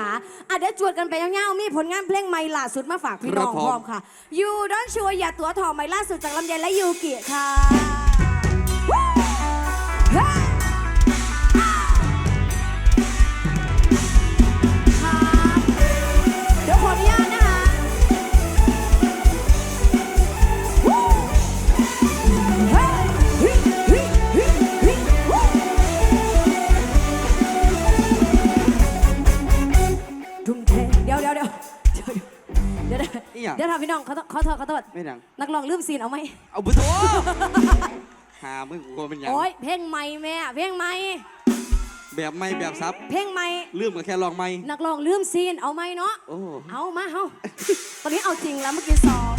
นะคะอะเจวดกันไปเงี้ยมีผลงานเพลงใหม่ล่าสุดมาฝากพี่น้องพร้อมค่ะยูดอนชัวอย่าตัวทองใหม่ล่าสุดจากลำไยและยูกิค่ะัง เดี๋ยวถามพี่น้องเขาเขาเธอเขาโทษไม่ดัง นักร้องลืมซีนเอาไหมเอาบุตรหามึงกูเป็นยัง โอ้ยเพลงใหม่แม่เพลงใหม่แบบไม่แบบซับเพลงใหม่ลืมกับแค่ลองไม่นักร้องลืมซีนเอาไหมเนาะเอามาเฮาตอนนี้เอาจริงแล้วเมื่อกี้สอบ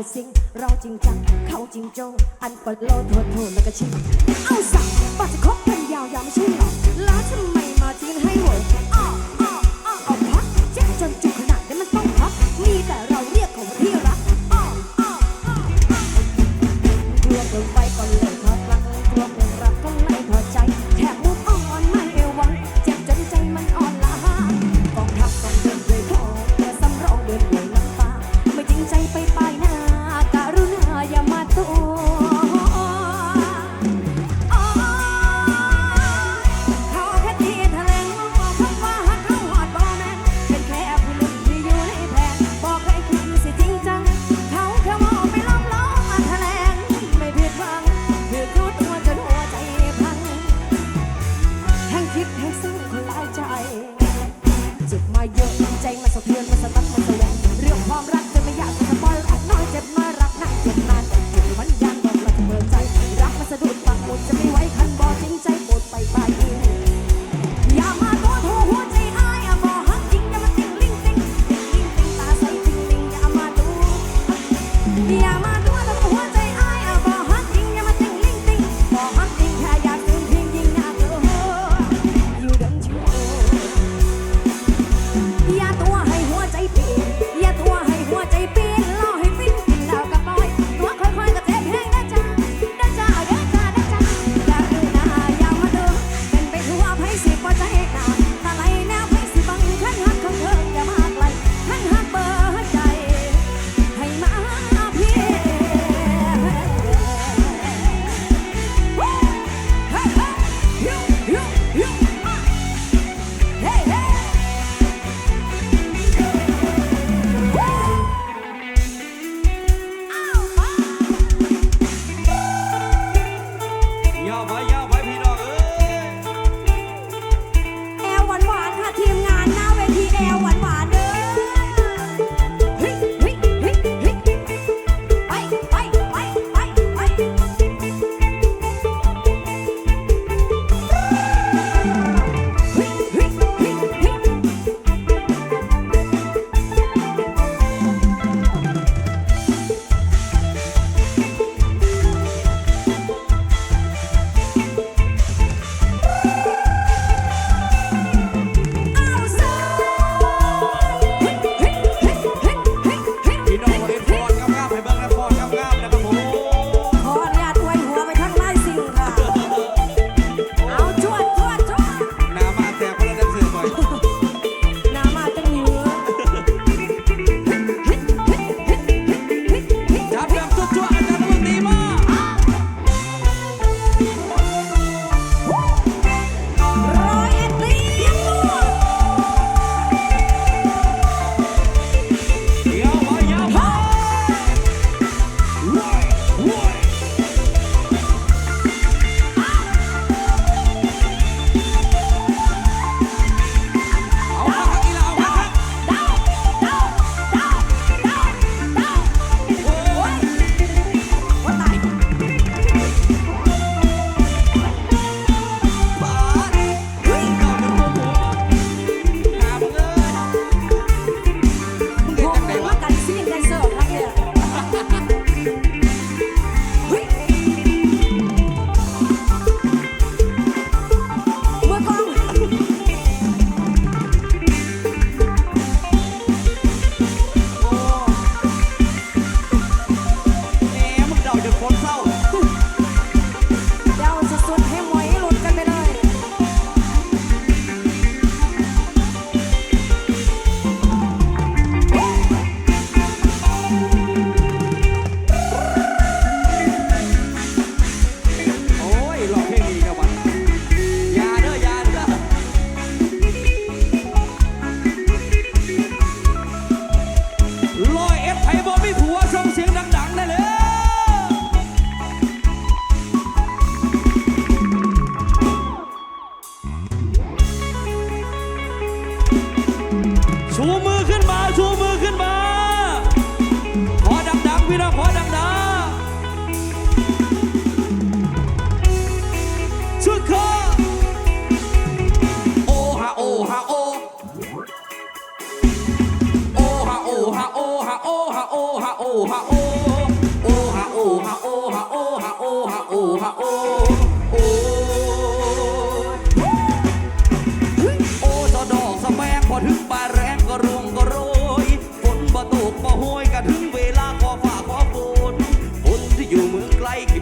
อร์ซิงเราจริงจัง เขาจริงโจอันฟอดโล่โทษโทษแล้วก็ชิง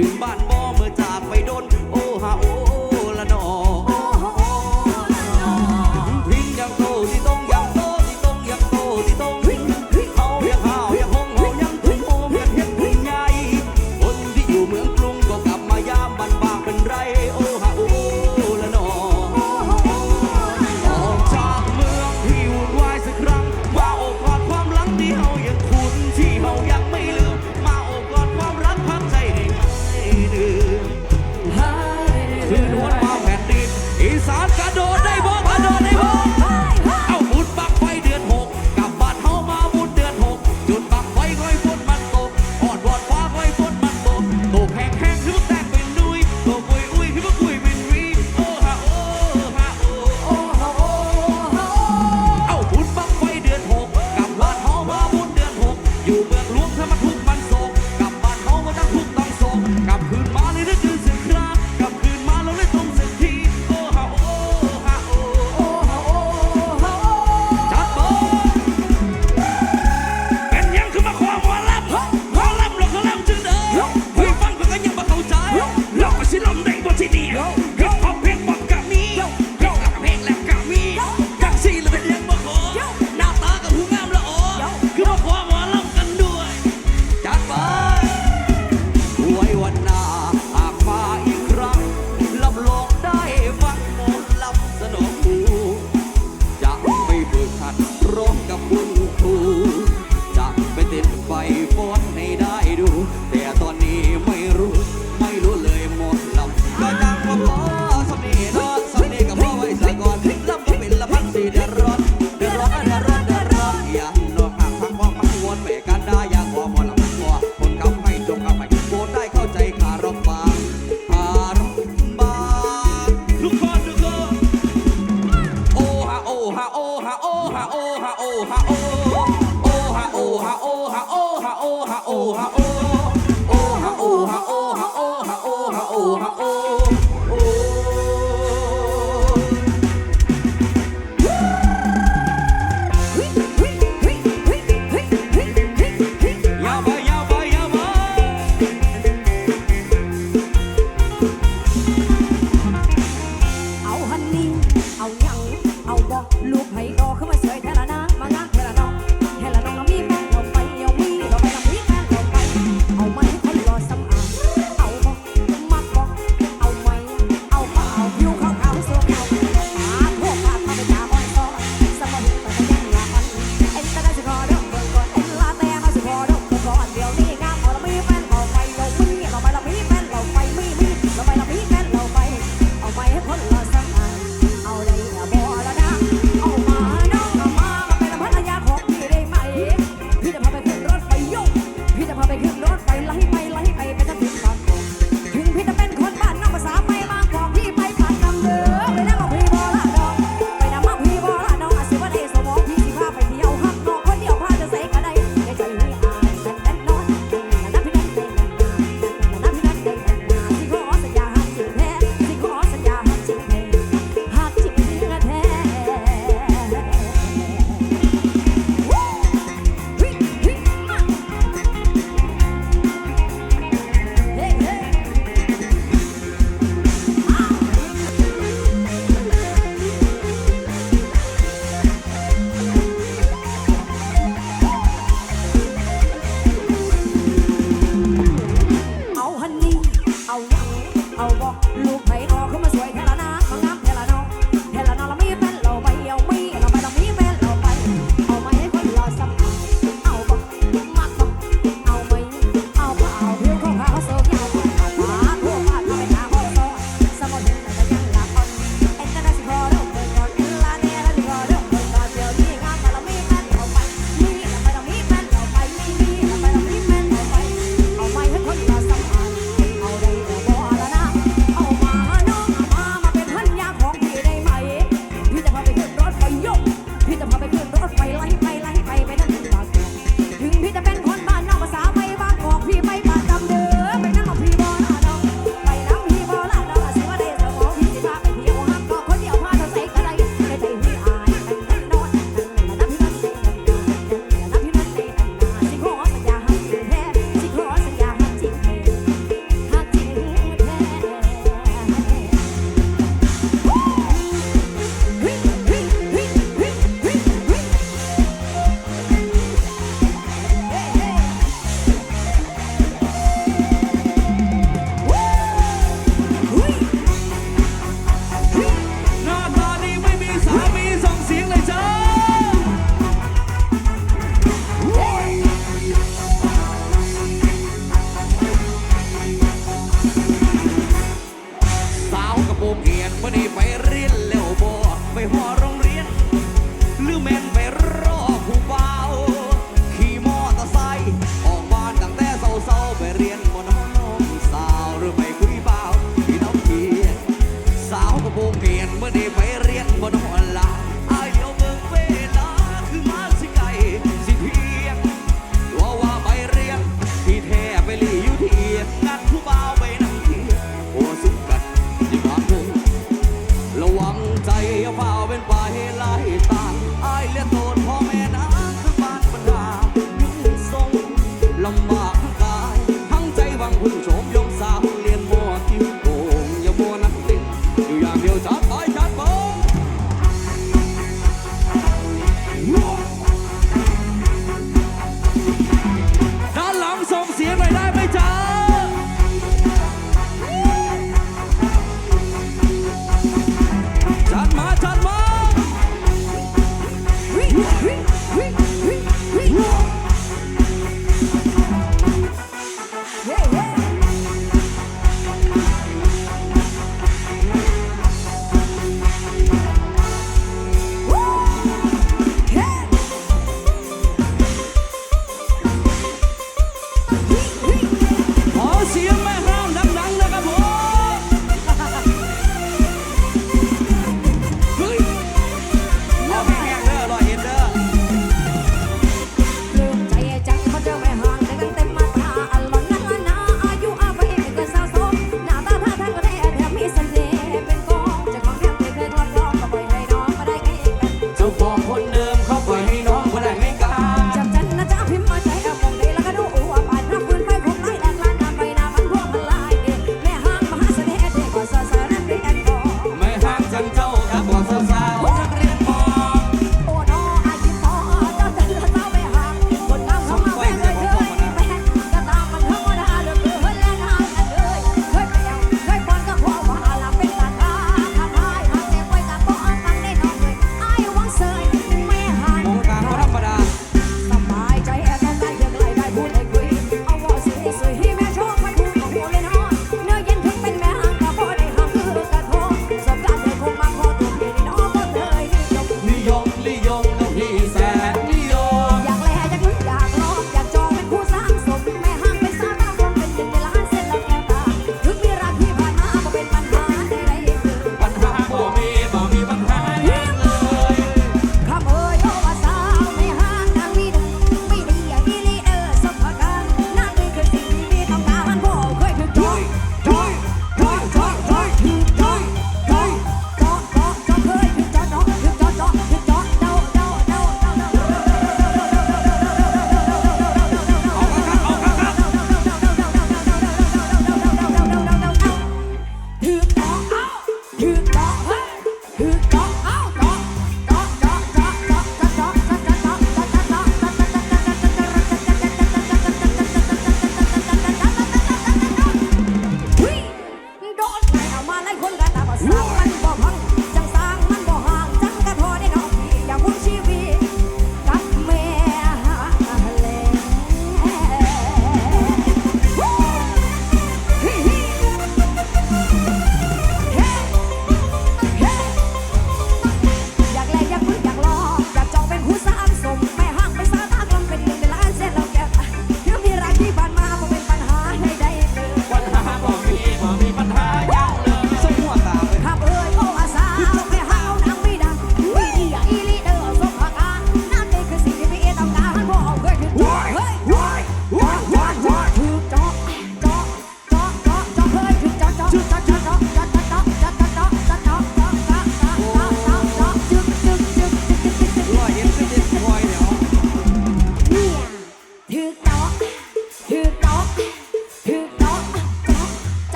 ถึงบ้านบ่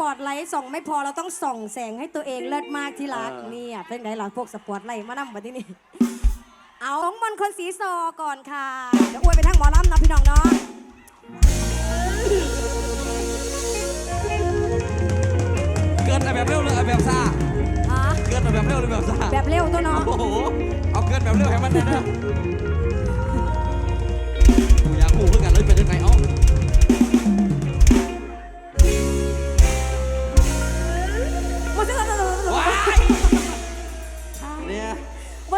ปอตไลท์ส่องไม่พอเราต้องส่องแสงให้ตัวเองเลิศมากที่รักเออเนี่ยเป็นไงหลังพวกสปอตไลท์มานั่งมาที่นี่ เอาของมนต์คนสีซอก่อนค่ะเดี๋ยวอวยไปทั้งหมอลำนะพี่น้องเนาะเกินเอาแบบเร็วหรือเอาแบบซ่าอะเกินเอาแบบเร็วหรือแบบซ่าแบบเร็วตัวเนาะโอ้โห เอาเกินแบบเร็วให้มันแน่เด้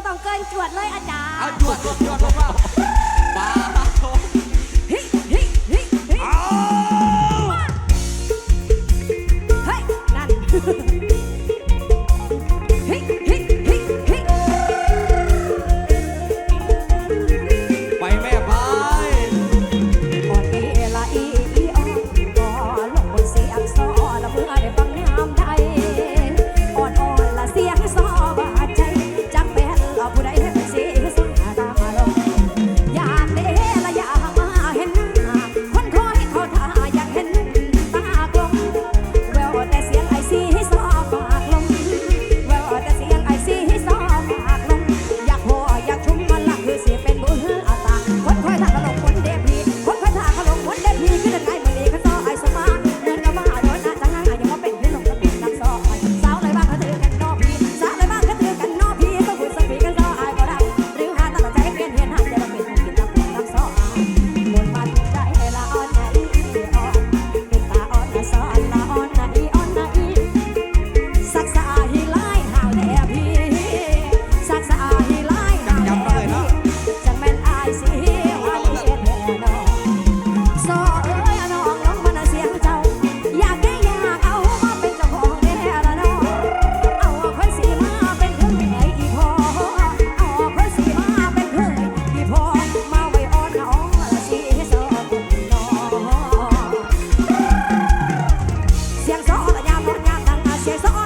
ต้องเกินจวดเลยอาจารย์เอาจวดจวดจวดว่า Yes, I'm on.